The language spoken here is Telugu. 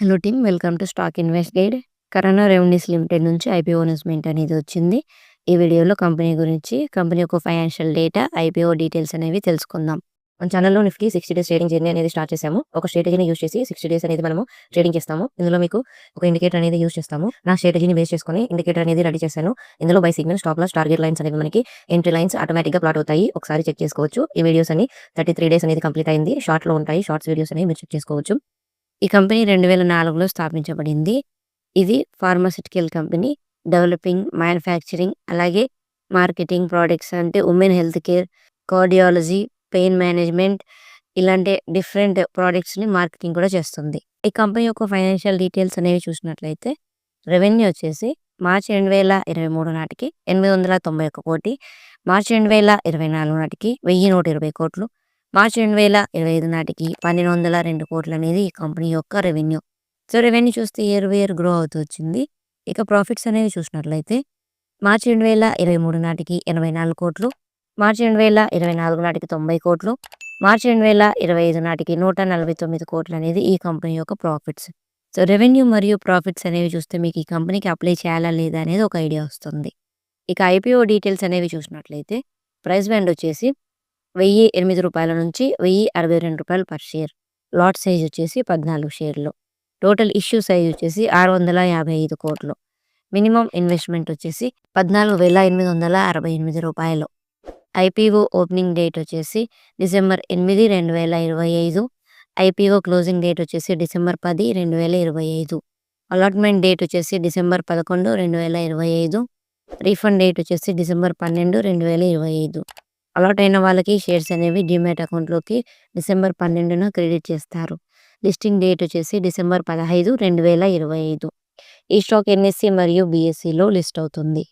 Hello team welcome to stock invest guide. Corona revenues limited నుంచి ఐపీఓ అనౌన్స్మెంట్ అనేది వచ్చింది. ఈ వీడియోలో కంపెనీ గురించి కంపెనీ యొక్క ఫైనాన్షియల్ డేటా ఐపీఓ డీటెయిల్స్ అనేవి తెలుసుకుందాం. మన ఛానల్లో Nifty sixty days trading journey అనేది స్టార్ట్ చేసాము ఒక స్ట్రాటజీని యూస్ చేసి సిక్స్టీ డేస్ అనేది మనము ట్రేడింగ్ చేస్తాము. ఇందులో మీకు ఒక ఇండికేటర్ అనేది యూస్ చేస్తాము. నా స్ట్రాటజీని బేస్ చేసుకొని ఇండికేటర్ అనేది రెడీ చేశాను. ఇందులో buy signal stop loss target lines అనేవి మనకి ఎంట్రీ లైన్స్ ఆటోమేటిక్గా ప్లాట్ అవుతాయి. ఒకసారి చెక్ చేసుకోవచ్చు. ఈ వీడియోస్ అని థర్టీ త్రీ డేస్ అనేది కంప్లీట్ అయింది. షార్ట్లో ఉంటాయి. షార్ట్స్ వీడియోస్ అనేవి మీరు చెక్ చేసుకోవచ్చు. ఈ కంపెనీ రెండు వేల నాలుగులో స్థాపించబడింది. ఇది ఫార్మాసిటికల్ కంపెనీ. డెవలపింగ్ మ్యానుఫ్యాక్చరింగ్ అలాగే మార్కెటింగ్ ప్రోడక్ట్స్ అంటే women health care cardiology pain management ఇలాంటి డిఫరెంట్ ప్రోడక్ట్స్ని మార్కెటింగ్ కూడా చేస్తుంది. ఈ కంపెనీ యొక్క ఫైనాన్షియల్ డీటెయిల్స్ అనేవి చూసినట్లయితే రెవెన్యూ వచ్చేసి మార్చి రెండు వేల ఇరవై మూడు నాటికి ఎనిమిది వందల తొంభై ఒక్క కోటి మార్చి రెండు వేల ఇరవై నాలుగు నాటికి వెయ్యి నూట ఇరవై కోట్లు మార్చి రెండు వేల ఇరవై ఐదు నాటికి పన్నెండు వందల రెండు కోట్లు అనేది ఈ కంపెనీ యొక్క రెవెన్యూ. సో రెవెన్యూ చూస్తే ఇయర్ ఇయర్ గ్రో అవుతూ వచ్చింది. ఇక ప్రాఫిట్స్ అనేవి చూసినట్లయితే మార్చి రెండు వేల ఇరవై మూడు నాటికి ఎనభై నాలుగు కోట్లు మార్చి రెండు వేల ఇరవై నాలుగు నాటికి తొంభై కోట్లు మార్చి రెండు వేల ఇరవై ఐదు నాటికి నూట నలభై తొమ్మిది కోట్లు అనేది ఈ కంపెనీ యొక్క ప్రాఫిట్స్. సో రెవెన్యూ మరియు ప్రాఫిట్స్ అనేవి చూస్తే మీకు ఈ కంపెనీకి అప్లై చేయాలా లేదా అనేది ఒక ఐడియా వస్తుంది. ఇక ఐపీఓ డీటెయిల్స్ అనేవి చూసినట్లయితే ప్రైస్ బ్యాండ్ వచ్చేసి వెయ్యి ఎనిమిది రూపాయల నుంచి వెయ్యి అరవై రెండు రూపాయలు పర్ షేర్. లాట్ సైజ్ వచ్చేసి పద్నాలుగు షేర్లు. టోటల్ ఇష్యూ సైజ్ వచ్చేసి ఆరు వందల యాభై ఐదు కోట్లు. మినిమం ఇన్వెస్ట్మెంట్ వచ్చేసి పద్నాలుగు వేల ఎనిమిది వందల అరవై ఎనిమిది రూపాయలు. ఐపీఓ ఓపెనింగ్ డేట్ వచ్చేసి డిసెంబర్ ఎనిమిది రెండు వేల ఇరవై ఐదు. ఐపీఓ క్లోజింగ్ డేట్ వచ్చేసి డిసెంబర్ పది రెండు వేల ఇరవై ఐదు. అలాట్మెంట్ డేట్ వచ్చేసి డిసెంబర్ పదకొండు రెండు వేల ఇరవై ఐదు. రీఫండ్ డేట్ వచ్చేసి డిసెంబర్ పన్నెండు రెండు వేల ఇరవై ఐదు. అలాట్ అయిన వాళ్ళకి షేర్స్ అనేవి డిమాట్ అకౌంట్లోకి డిసెంబర్ పన్నెండున క్రెడిట్ చేస్తారు. లిస్టింగ్ డేట్ వచ్చేసి డిసెంబర్ పదహైదు రెండు వేల ఇరవై ఐదు. ఈ స్టాక్ ఎన్ఎస్సి మరియు బిఎస్సిలో లిస్ట్ అవుతుంది.